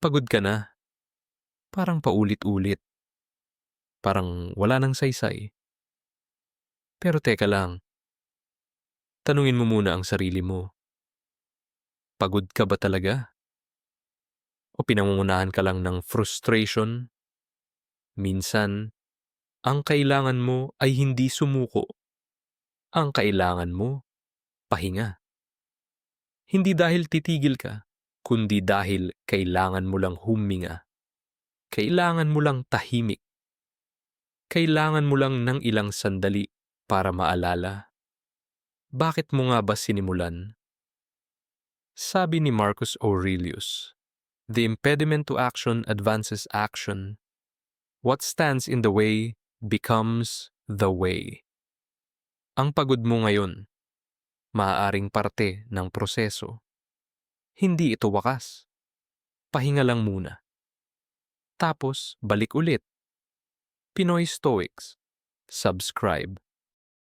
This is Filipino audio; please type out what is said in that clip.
Pagod ka na. Parang paulit-ulit. Parang wala nang saysay. Pero teka lang. Tanungin mo muna ang sarili mo. Pagod ka ba talaga? O pinangungunahan ka lang ng frustration? Minsan, ang kailangan mo ay hindi sumuko. Ang kailangan mo, pahinga. Hindi dahil titigil ka, kundi dahil kailangan mo lang huminga. Kailangan mo lang tahimik. Kailangan mo lang ng ilang sandali para maalala. Bakit mo nga ba sinimulan? Sabi ni Marcus Aurelius, The impediment to action advances action. What stands in the way becomes the way. Ang pagod mo ngayon, maaaring parte ng proseso. Hindi ito wakas. Pahinga lang muna. Tapos, balik ulit. Pinoy Stoics. Subscribe.